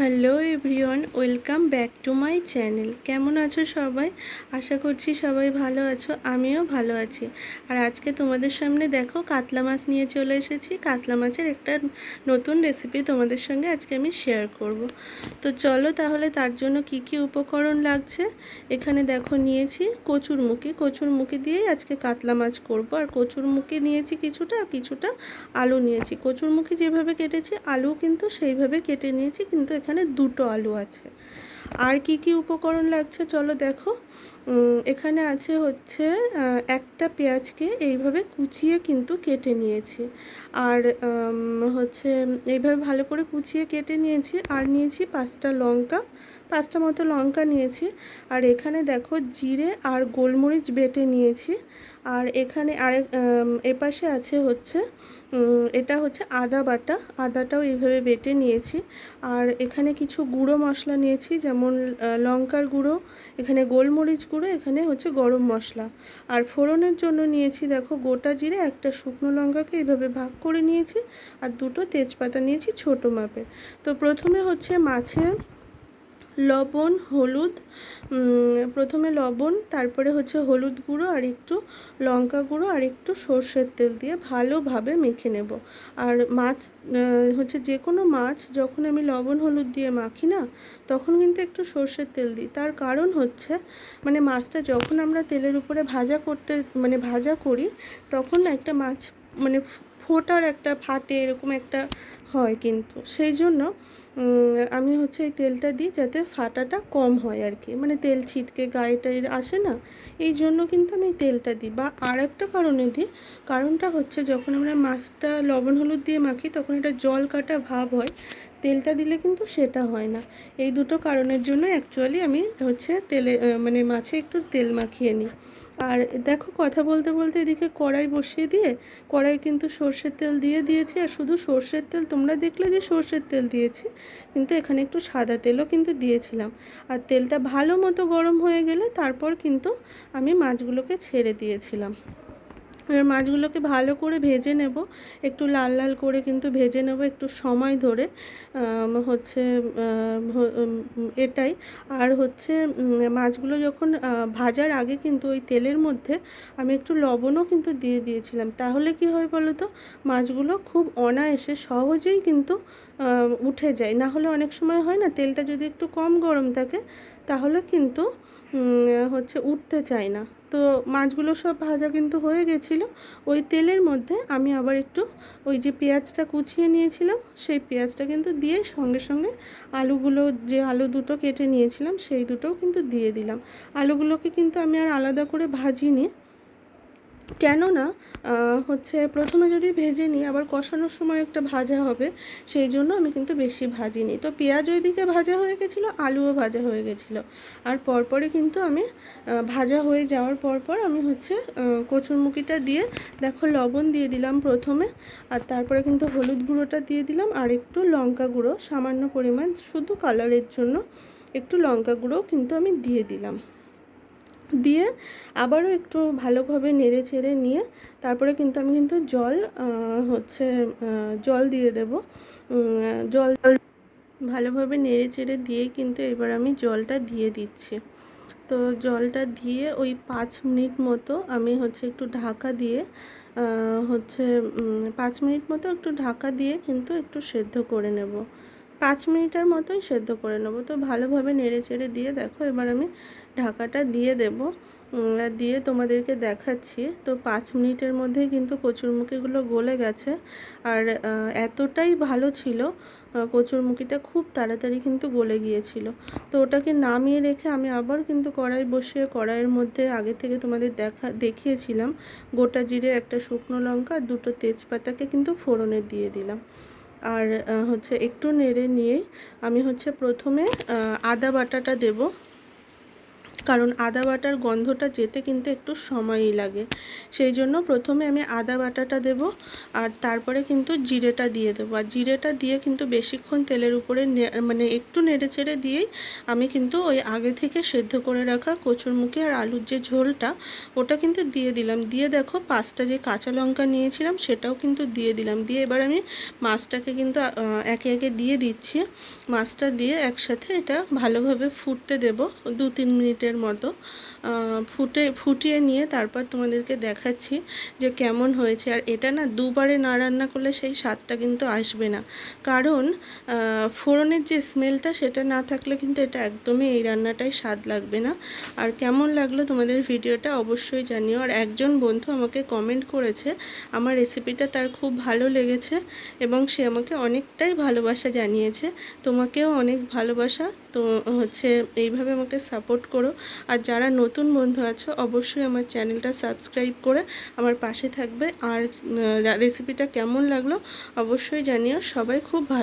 Hello everyone, welcome back to my channel. কেমন আছো সবাই? আশা করছি সবাই ভালো আছো, আমিও ভালো আছি। আর আজকে তোমাদের সামনে দেখো, কাতলা মাছ নিয়ে চলে এসেছি। কাতলা মাছের একটা নতুন রেসিপি তোমাদের সঙ্গে আজকে আমি শেয়ার করব। তো চলো তাহলে তার জন্য কি কি উপকরণ লাগছে? এখানে দেখো, নিয়েছি কচুর মুখি। কচুর মুখি দিয়েই আজকে কাতলা মাছ করব। আর কচুর মুখি নিয়েছি কিছুটা, আর কিছুটা আলু নিয়েছি। কচুর মুখি যেভাবে কেটেছি আলু কিন্তু সেইভাবে কেটে নিয়েছি, কিন্তু এখানে দুটো আলু আছে। আর কি কি উপকরণ লাগছে চলো দেখো। এখানে আছে হচ্ছে একটা পেঁয়াজকে এইভাবে কুচিয়ে কিন্তু কেটে নিয়েছি। আর হচ্ছে, এইভাবে ভালো করে কুচিয়ে কেটে নিয়েছি। আর নিয়েছি পাঁচটা লঙ্কা। পাঁচটা মতো লঙ্কা নিয়েছি। আর এখানে দেখো জিরে আর গোলমরিচ বেটে নিয়েছি। আর এখানে আরেক এপাশে আছে হচ্ছে এটা হচ্ছে আদা বাটা। আদাটাও এইভাবে বেটে নিয়েছি। আর এখানে কিছু গুঁড়ো মশলা নিয়েছি, যেমন লঙ্কার গুঁড়ো, এখানে গোলমরিচ গুঁড়ো, এখানে হচ্ছে গরম মশলা। আর ফোড়নের জন্য নিয়েছি দেখো গোটা জিরে, একটা শুকনো লঙ্কাকে এইভাবে ভাগ করে নিয়েছি। আর দুটো তেজপাতা নিয়েছি ছোটো মাপের। তো প্রথমে হচ্ছে মাছে লবণ, হলুদ প্রথমে লবণ, তারপরে হচ্ছে হলুদ গুঁড়ো আর একটু লঙ্কা গুঁড়ো আর একটু সর্ষের তেল দিয়ে ভালোভাবে মেখে নেব। আর মাছ হচ্ছে যে কোনো মাছ যখন আমি লবণ, হলুদ দিয়ে মাখি না, তখন কিন্তু একটু সর্ষের তেল দিই। তার কারণ হচ্ছে মানে মাছটা যখন আমরা তেলের উপরে ভাজা করতে মানে ভাজা করি, তখন একটা মাছ মানে ফোটার একটা ফাটে, এরকম একটা হয় কিন্তু। সেই জন্য আমি হচ্ছে এই তেলটা দিই যাতে ফাটাটা কম হয় আর কি। মানে তেল ছিটকে গায়ে টায়ে আসে না, এই জন্য কিন্তু আমি তেলটা দিই। বা আর একটা কারণে দিই, কারণটা হচ্ছে যখন আমরা মাছটা লবণ, হলুদ দিয়ে মাখি, তখন এটা জল কাটা ভাব হয়, তেলটা দিলে কিন্তু সেটা হয় না। এই দুটো কারণের জন্য অ্যাকচুয়ালি আমি হচ্ছে তেলে মানে মাছে একটু তেল মাখিয়ে নিই। আর দেখো কথা বলতে বলতে এদিকে কড়াই বসিয়ে দিয়ে, কড়াই কিন্তু সর্ষের তেল দিয়ে দিয়েছি আর শুধু সর্ষের তেল, তোমরা দেখলে যে সর্ষের তেল দিয়েছি, কিন্তু এখানে একটু সাদা তেলও কিন্তু দিয়েছিলাম। আর তেলটা ভালো মতো গরম হয়ে গেলে তারপর কিন্তু আমি মাছগুলোকে ছেড়ে দিয়েছিলাম। এবার মাছগুলোকে ভালো করে ভেজে নেব। একটু লাল লাল করে কিন্তু ভেজে নেব একটু সময় ধরে। হচ্ছে এটাই। আর হচ্ছে মাছগুলো যখন ভাজার আগে কিন্তু ওই তেলের মধ্যে আমি একটু লবণও কিন্তু দিয়ে দিয়েছিলাম। তাহলে কি হয় বলো তো মাছগুলো খুব অনায়াসে সহজেই কিন্তু উঠে যায়। না হলে অনেক সময় হয় না, তেলটা যদি একটু কম গরম থাকে, তাহলে কিন্তু হচ্ছে উঠতে চায় না। তো মাছগুলো সব ভাজা কিন্তু হয়ে গেছিল। ওই তেলের মধ্যে আমি আবার একটু ওই যে পেঁয়াজটা কুচিয়ে নিয়েছিলাম, সেই পেঁয়াজটা কিন্তু দিয়ে সঙ্গে সঙ্গে আলুগুলো যে আলু দুটো কেটে নিয়েছিলাম, সেই দুটোও কিন্তু দিয়ে দিলাম। আলুগুলোকে কিন্তু আমি আর আলাদা করে ভাজিনি। কেননা হচ্ছে প্রথমে যদি ভেজে নিই, আবার কষানোর সময় একটা ভাজা হবে, সেই জন্য আমি কিন্তু বেশি ভাজিনি। তো পেঁয়াজ ওইদিকে ভাজা হয়ে গেছিল, আলুও ভাজা হয়ে গেছিল। আর পরপরই কিন্তু আমি ভাজা হয়ে যাওয়ার পর পর আমি হচ্ছে কচুরমুখিটা দিয়ে, দেখো লবণ দিয়ে দিলাম প্রথমে, আর তারপরে কিন্তু হলুদ গুঁড়োটা দিয়ে দিলাম, আর একটু লঙ্কা গুঁড়ো, সামান্য পরিমাণ, শুধু কালারের জন্য, একটু লঙ্কা গুঁড়োও কিন্তু আমি দিয়ে দিলাম। দিয়ে আবারও একটু ভালোভাবে নেড়ে চেড়ে নিয়ে তারপরে কিন্তু আমি কিন্তু জল হচ্ছে জল দিয়ে দেব। জল ভালোভাবে নেড়ে চেড়ে দিয়ে কিন্তু এবার আমি জলটা দিয়ে দিচ্ছি। তো জলটা দিয়ে ওই পাঁচ মিনিট মতো আমি হচ্ছে একটু ঢাকা দিয়ে হচ্ছে পাঁচ মিনিট মতো একটু ঢাকা দিয়ে কিন্তু একটু সেদ্ধ করে নেব। পাঁচ মিনিটের মতোই সেদ্ধ করে নেব। তো ভালোভাবে নেড়ে চেড়ে দিয়ে দেখো, এবার আমি ঢাকাটা দিয়ে দেব। দিয়ে তোমাদেরকে দেখাচ্ছি। তো পাঁচ মিনিটের মধ্যেই কিন্তু কচুরমুখিগুলো গলে গেছে। আর এতটাই ভালো ছিল কচুরমুখিটা খুব তাড়াতাড়ি কিন্তু গলে গিয়েছিল। তো ওটাকে নামিয়ে রেখে আমি আবার কিন্তু কড়াই বসিয়ে, কড়াইয়ের মধ্যে আগে থেকে তোমাদের দেখা, দেখিয়েছিলাম। গোটা জিরে, একটা শুকনো লঙ্কা, দুটো তেজপাতাকে কিন্তু ফোড়নে দিয়ে দিলাম। আর হচ্ছে একটু নেড়ে নিয়েই আমি হচ্ছে প্রথমে আদা বাটাটা দেব। কারণ আদা বাটার গন্ধটা যেতে কিন্তু একটু সময়ই লাগে। সেই জন্য প্রথমে আমি আদা বাটাটা দেব আর তারপরে কিন্তু জিরেটা দিয়ে দেবো। আর জিরেটা দিয়ে কিন্তু বেশিক্ষণ তেলের উপরে মানে একটু নেড়ে চেড়ে দিয়েই আমি কিন্তু ওই আগে থেকে সেদ্ধ করে রাখা কচুরমুখী আর আলুর যে ঝোলটা, ওটা কিন্তু দিয়ে দিলাম। দিয়ে দেখো পাঁচটা যে কাঁচা লঙ্কা নিয়েছিলাম সেটাও কিন্তু দিয়ে দিলাম। দিয়ে এবার আমি মাছটাকে কিন্তু একে একে দিয়ে দিচ্ছি। মাছটা দিয়ে একসাথে এটা ভালোভাবে ফুটতে দেব। দু তিন মিনিটের মতো ফুটে, ফুটিয়ে নিয়ে তারপর তোমাদেরকে দেখাচ্ছি যে কেমন হয়েছে। আর এটা না দুবারে না রান্না করলে সেই স্বাদটা কিন্তু আসবে না। কারণ ফোড়নের যে স্মেলটা সেটা না থাকলে কিন্তু এটা একদমই এই রান্নাটাই স্বাদ লাগবে না। আর কেমন লাগল তোমাদের ভিডিওটা অবশ্যই জানিও। আর একজন বন্ধু আমাকে কমেন্ট করেছে, আমার রেসিপিটা তার খুব ভালো লেগেছে এবং সে আমাকে অনেকটাই ভালোবাসা জানিয়েছে। তোমাকেও অনেক ভালোবাসা। তো হচ্ছে এইভাবে আমাকে সাপোর্ট করো। আর যারা নতুন বন্ধু আছো, অবশ্যই আমার চ্যানেলটা সাবস্ক্রাইব করে আমার পাশে থাকবে। আর রেসিপিটা কেমন লাগল, অবশ্যই জানিও। সবাই খুব ভালো